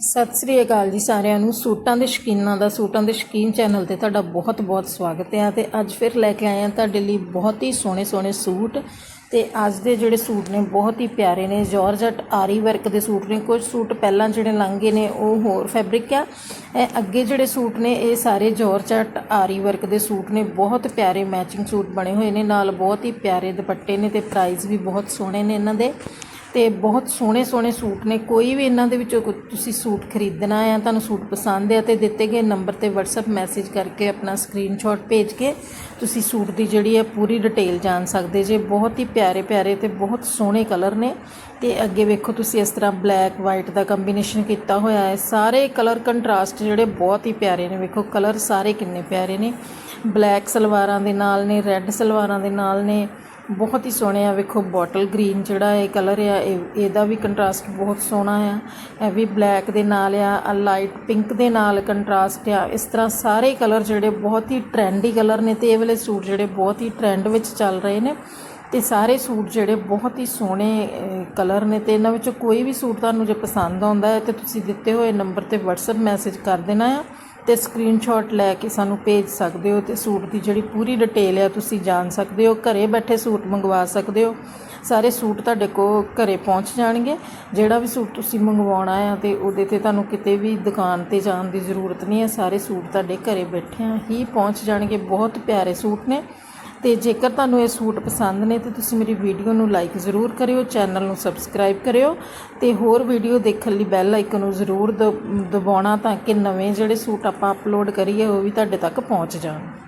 ਸਤਿ ਸ੍ਰੀ ਅਕਾਲ ਜੀ ਸਾਰਿਆਂ ਨੂੰ। ਸੂਟਾਂ ਦੇ ਸ਼ੌਕੀਨਾਂ ਦਾ, ਸੂਟਾਂ ਦੇ ਸ਼ੌਕੀਨ ਚੈਨਲ ਤੇ ਤੁਹਾਡਾ ਬਹੁਤ-ਬਹੁਤ ਸਵਾਗਤ ਹੈ ਤੇ ਅੱਜ ਫਿਰ ਲੈ ਕੇ ਆਏ ਹਾਂ ਤੁਹਾਡੇ ਲਈ ਬਹੁਤ ਹੀ ਸੋਹਣੇ-ਸੋਹਣੇ ਸੂਟ ਤੇ ਅੱਜ ਦੇ ਜਿਹੜੇ ਸੂਟ ਨੇ ਬਹੁਤ ਹੀ ਪਿਆਰੇ ਨੇ। ਜਾਰਜਟ ਆਰੀ ਵਰਕ ਦੇ ਸੂਟ ਨੇ। ਕੁਝ ਸੂਟ ਪਹਿਲਾਂ ਜਿਹੜੇ ਲੰਘੇ ਨੇ ਉਹ ਹੋਰ ਫੈਬਰਿਕ ਆ। ਇਹ ਅੱਗੇ ਜਿਹੜੇ ਸੂਟ ਨੇ ਇਹ ਸਾਰੇ ਜਾਰਜਟ ਆਰੀ ਵਰਕ ਦੇ ਸੂਟ ਨੇ। ਬਹੁਤ ਪਿਆਰੇ ਮੈਚਿੰਗ ਸੂਟ ਬਣੇ ਹੋਏ ਨੇ। ਨਾਲ ਬਹੁਤ ਹੀ ਪਿਆਰੇ ਦੁਪੱਟੇ ਨੇ ਤੇ ਪ੍ਰਾਈਸ ਵੀ ਬਹੁਤ ਸੋਹਣੇ ਨੇ ਇਹਨਾਂ ਦੇ। ਤੇ ਬਹੁਤ ਸੋਹਣੇ ਸੋਹਣੇ ਸੂਟ ਨੇ। ਕੋਈ ਵੀ ਇਹਨਾਂ ਦੇ ਵਿੱਚੋਂ ਕੋਈ ਤੁਸੀਂ ਸੂਟ ਖਰੀਦਣਾ ਆ, ਤੁਹਾਨੂੰ ਸੂਟ ਪਸੰਦ ਆ ਤੇ ਦਿੱਤੇ ਗਏ ਨੰਬਰ ਤੇ WhatsApp ਮੈਸੇਜ ਕਰਕੇ ਆਪਣਾ ਸਕਰੀਨਸ਼ਾਟ ਭੇਜ ਕੇ ਤੁਸੀਂ ਸੂਟ ਦੀ ਜਿਹੜੀ ਹੈ ਪੂਰੀ ਡਿਟੇਲ ਜਾਣ ਸਕਦੇ ਜੇ। ਬਹੁਤ ਹੀ ਪਿਆਰੇ ਪਿਆਰੇ ਤੇ ਬਹੁਤ ਸੋਹਣੇ ਕਲਰ ਨੇ ਤੇ ਅੱਗੇ ਵੇਖੋ ਤੁਸੀਂ ਇਸ ਤਰ੍ਹਾਂ ਬਲੈਕ ਵਾਈਟ ਦਾ ਕੰਬੀਨੇਸ਼ਨ ਕੀਤਾ ਹੋਇਆ ਹੈ। ਸਾਰੇ ਕਲਰ ਕੰਟਰਾਸਟ ਜਿਹੜੇ ਬਹੁਤ ਹੀ ਪਿਆਰੇ ਨੇ। ਵੇਖੋ ਕਲਰ ਸਾਰੇ ਕਿੰਨੇ ਪਿਆਰੇ ਨੇ। ਬਲੈਕ ਸਲਵਾਰਾਂ ਦੇ ਨਾਲ ਨੇ ਰੈੱਡ ਸਲਵਾਰਾਂ ਦੇ ਨਾਲ ਨੇ। ਬਹੁਤ ਹੀ ਸੋਹਣੇ ਆ, ਵੇਖੋ ਬੋਟਲ ਗ੍ਰੀਨ ਜਿਹੜਾ ਇਹ ਕਲਰ ਆ, ਇਹ, ਇਹਦਾ ਵੀ ਕੰਟਰਾਸਟ ਬਹੁਤ ਸੋਹਣਾ ਆ। ਇਹ ਵੀ ਬਲੈਕ ਦੇ ਨਾਲ ਆ ਲਾਈਟ ਪਿੰਕ ਦੇ ਨਾਲ ਕੰਟਰਾਸਟ ਆ। ਇਸ ਤਰ੍ਹਾਂ ਸਾਰੇ ਕਲਰ ਜਿਹੜੇ ਬਹੁਤ ਹੀ ਟ੍ਰੈਂਡੀ ਕਲਰ ਨੇ ਤੇ ਇਹ ਵਾਲੇ ਸੂਟ ਜਿਹੜੇ ਬਹੁਤ ਹੀ ਟ੍ਰੈਂਡ ਵਿੱਚ ਚੱਲ ਰਹੇ ਨੇ। ਤੇ ਸਾਰੇ ਸੂਟ ਜਿਹੜੇ ਬਹੁਤ ਹੀ ਸੋਹਣੇ ਕਲਰ ਨੇ ਤੇ ਇਹਨਾਂ ਵਿੱਚੋਂ ਕੋਈ ਵੀ ਸੂਟ ਤੁਹਾਨੂੰ ਜੇ ਪਸੰਦ ਆਉਂਦਾ ਹੈ ਤੇ ਤੁਸੀਂ ਦਿੱਤੇ ਹੋਏ ਨੰਬਰ ਤੇ WhatsApp ਮੈਸੇਜ ਕਰ ਦੇਣਾ ਆ। ਅਤੇ ਸਕਰੀਨਸ਼ੋਟ ਲੈ ਕੇ ਸਾਨੂੰ ਭੇਜ ਸਕਦੇ ਹੋ ਅਤੇ ਸੂਟ ਦੀ ਜਿਹੜੀ ਪੂਰੀ ਡਿਟੇਲ ਹੈ ਤੁਸੀਂ ਜਾਣ ਸਕਦੇ ਹੋ, ਘਰ ਬੈਠੇ ਸੂਟ ਮੰਗਵਾ ਸਕਦੇ ਹੋ। ਸਾਰੇ ਸੂਟ ਤੁਹਾਡੇ ਕੋਲ ਘਰੇ ਪਹੁੰਚ ਜਾਣਗੇ। ਜਿਹੜਾ ਵੀ ਸੂਟ ਤੁਸੀਂ ਮੰਗਵਾਉਣਾ ਆ ਤੇ ਉਹਦੇ ਤੇ ਤੁਹਾਨੂੰ ਕਿਤੇ ਵੀ ਦੁਕਾਨ ਤੇ ਜਾਣ ਦੀ ਜ਼ਰੂਰਤ ਨਹੀਂ ਹੈ। ਸਾਰੇ ਸੂਟ ਤੁਹਾਡੇ ਘਰੇ ਬੈਠਿਆਂ ਹੀ ਪਹੁੰਚ ਜਾਣਗੇ। ਬਹੁਤ ਪਿਆਰੇ ਸੂਟ ਨੇ। ਤੇ ਜੇਕਰ ਤੁਹਾਨੂੰ ਇਹ ਸੂਟ ਪਸੰਦ ਨੇ, ਤੇ ਤੁਸੀਂ ਮੇਰੀ ਵੀਡੀਓ ਨੂੰ ਲਾਈਕ ਜ਼ਰੂਰ ਕਰਿਓ, ਚੈਨਲ ਨੂੰ ਸਬਸਕ੍ਰਾਈਬ ਕਰਿਓ, ਤੇ ਹੋਰ ਵੀਡੀਓ ਦੇਖਣ ਲਈ ਬੈਲ ਆਈਕਨ ਨੂੰ ਜ਼ਰੂਰ ਦਬ- ਦਬਾਉਣਾ ਤਾਂ ਕਿ ਨਵੇਂ ਜਿਹੜੇ ਸੂਟ ਆਪਾਂ ਅਪਲੋਡ ਕਰੀਏ, ਉਹ ਵੀ ਤੁਹਾਡੇ ਤੱਕ ਪਹੁੰਚ ਜਾਣ।